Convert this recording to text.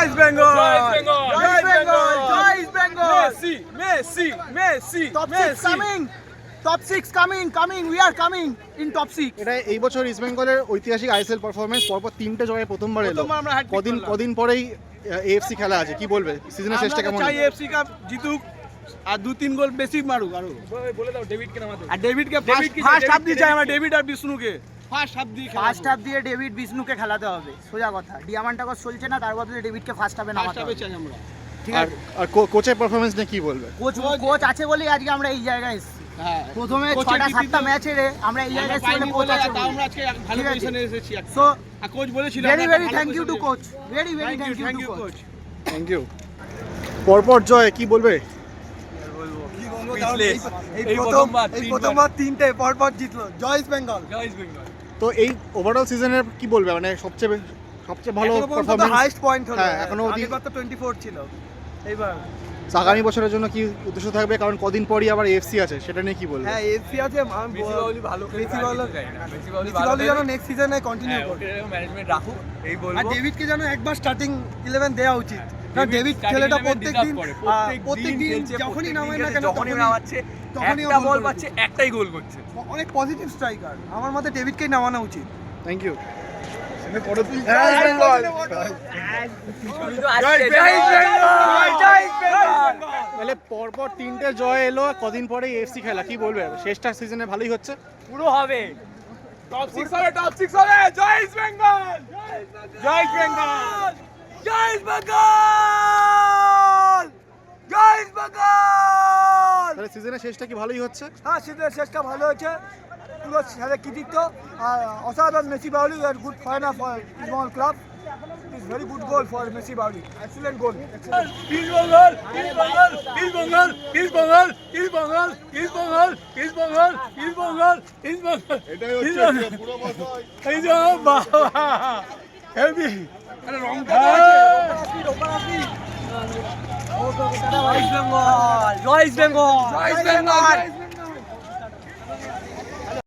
জয় বেঙ্গল জয় বেঙ্গল জয় Bengal Messi Messi Messi top six coming top six coming coming we are coming in top six এটা এই বছর east বেঙ্গলের ঐতিহাসিক আইএসএল পারফরমেন্স পরপর তিনটে জয়ে প্রথমবার এলো। কদিন। কদিন পরেই এএফসি খেলা আছে। কি বলবে? সিজনের শেষটা কেমন চাই এফসি কাপ জিতুক আর দু তিন গোল বেশি মারুক আরও। বলে দাও ডেভিড কে নামাতে আর ডেভিড কি? ফার্স্ট হাফ দিয়ে চাই আমরা ডেভিড ডেভিড আর বিষ্ণুকে। ফার্স্ট হাফ দিয়ে ফার্স্ট হাফ দিয়ে ডেভিড বিষ্ণুকে খেলাতে হবে। সোজা কথা। ডিয়ামান্টাকস চলছে না তার বদলে ডেভিডকে ফার্স্ট হাফে নামাতে হবে। চাই আমরা। ঠিক আর আছে? আর কো- কোচের পারফরমেন্স নিয়ে কি বলবে? কোচ কোচ আছে বলেই আজকে আমরা এই জায়গায় এসেছি। হ্যাঁ। প্রথমে ছটা সাতটা ম্যাচ আমরা এই জায়গায় এসেছি কোচ আছে আমরা আজকে ভালো পজিশনে এসেছি সো কোচ বলেছিল very very thank you to coach very very thank you to coach thank you পরপর জয় কি বলবে? এই প্রথমবার তিনটে পরপর জিতলো। জয় ইস্ট বেঙ্গল। জয় ইস্ট বেঙ্গল। তো এই ওভারঅল সিজনের কি বলবে? মানে সবচেয়ে সবচেয়ে ভালো পারফরমেন্স হাইস্ট পয়েন্ট হলো। হ্যাঁ, এখনও অবধি- আগেরবার তো 24 ছিল। এইবার। আগামী বছরের জন্য কি উদ্দেশ্য থাকবে? কারণ কদিন পরই আবার এফসি আছে সেটা নিয়ে কি বলবে? হ্যাঁ এফসি আছে আমি মেসি বাউলি ভালো মেসি বাউলি না। মেসি বাউলি। যেন নেক্সট সিজনে কন্টিনিউ করবে। ওকে ম্যানেজমেন্ট রাখুক এই বলব। আর বলব ডেভিডকে যেন একবার স্টার্টিং 11 দেওয়া উচিত। কারণ ডেভিড ডেভিড starting ছেলেটা 11 প্রত্যেক দিন প্রত্যেক দিন যখনই নামায় না কেন যখনই নামাচ্ছে তখনই একটা বল পাচ্ছে একটাই গোল করছে। অনেক পজিটিভ স্ট্রাইকার আমার মতে ডেভিডকেই নামানো উচিত। থ্যাংক ইউ তাহলে পরপর তিনটে জয় এলো কদিন পরে এফসি খেলা কি বলবে? শেষটা সিজনে ভালোই হচ্ছে। পুরো হবে। টপ 6 হবে টপ 6 হবে জয় ইস্ট বেঙ্গল জয় ইস্ট বেঙ্গল জয় ইস্ট বেঙ্গল জয় ইস্ট বেঙ্গল তাহলে সিজনের শেষটা কি ভালোই হচ্ছে? হ্যাঁ শীতের শেষটা ভালো হয়েছে। পুরো সাথে কৃতিত্ব। আর অসাধারণ Messi Bouli R good final for small club is very good goal for Messi Bouli excellent goal East Bengal East Bengal East Bengal East Bengal East Bengal East Bengal East Bengal East Bengal East Bengal এটাই হচ্ছে পুরো এই যে বাবা। Heavy. আরে রংটা জয় ইস্ট বেঙ্গল জয় বেঙ্গল জয় বেঙ্গল